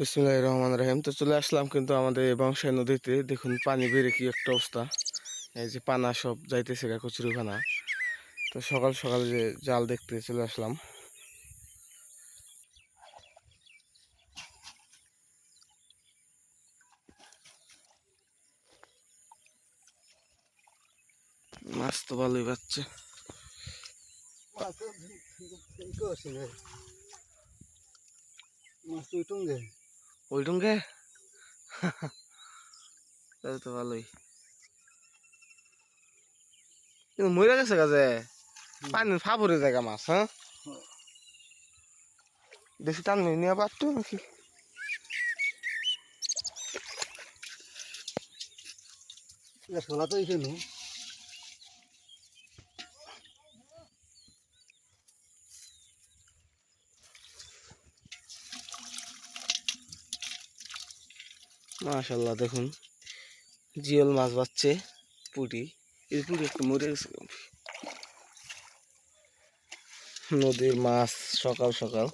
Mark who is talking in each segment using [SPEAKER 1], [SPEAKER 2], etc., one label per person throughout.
[SPEAKER 1] বিসমুল্লাহ রহমান রহিম। তো চলে আসলাম কিন্তু আমাদের বংশাই নদীতে। দেখুন, পানি বেড়ে কি একটা অবস্থা। এই যে পানা সব যাইতেছে গা, কচুরি পানা। তো সকাল সকাল যে জাল দেখতে চলে আসলাম। মাছ তো ভালোই পাচ্ছে।
[SPEAKER 2] মাছ তুই টুঙ্গে
[SPEAKER 1] ওই ডুঙ্গে তাহলে তো ভালোই। কিন্তু মরে গেছে গাছে পানি ফাবরে জায়গা মাছ হ্যাঁ? বেশি টান নিয়ে পারতো নাকি?
[SPEAKER 2] শোলা তো এসে
[SPEAKER 1] মাশাল্লাহ দেখুন। জিওল মাছ বাচ্ছে পুটি। এই পুটি একটু মরে গেছে। নদীর মাছ সকাল সকাল।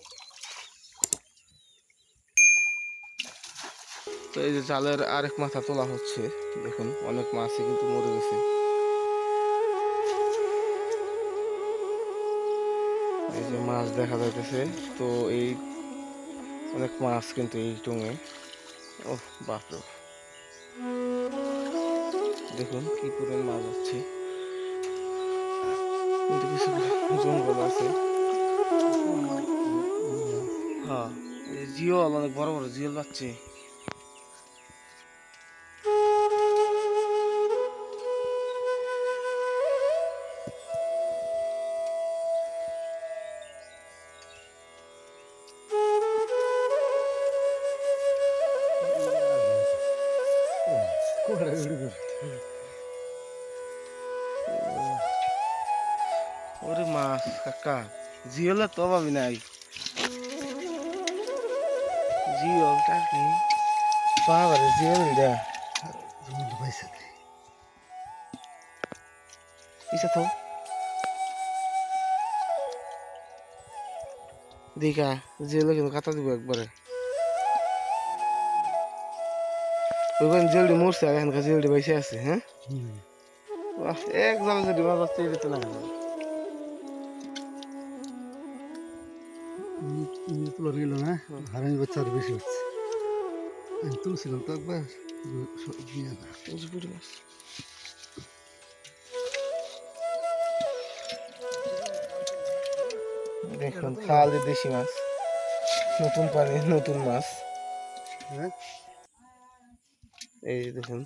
[SPEAKER 1] তো এই যে জালের আরেক মাথা তোলা হচ্ছে, দেখুন, অনেক মাছই কিন্তু মরে গেছে। এই যে মাছ দেখা যাইতেছে, তো এই অনেক মাছ কিন্তু এই টুঙে। ওহ বাপরে দেখুন কি করে মাছ আছে জঙ্গল আছে। হ্যাঁ জিও অনেক বড় বড় জিওল পাচ্ছে ওরে মাছ কাকা জিওলের তো অভাবই নাই। জিওলটা কি? বাবারে জিওল দে
[SPEAKER 2] পয়সা
[SPEAKER 1] পিছা তো দেখা জিওলে কিন্তু কাটা দিব একবারে। ওইখানে জলদি মরছে আর এখানকার জলদি বাইসে আছে হ্যাঁ? বাহ, এক জালে যদি মাছ আসছে এটা তো না।
[SPEAKER 2] তুলে গেল না? হারামি বাচ্চা আরও বেশি হচ্ছে। আমি তুলছিলাম তো একবার
[SPEAKER 1] মাছ দেখুন খালি দেশি মাছ নতুন পানি নতুন মাছ।
[SPEAKER 2] হ্যাঁ?
[SPEAKER 1] এই দেখুন।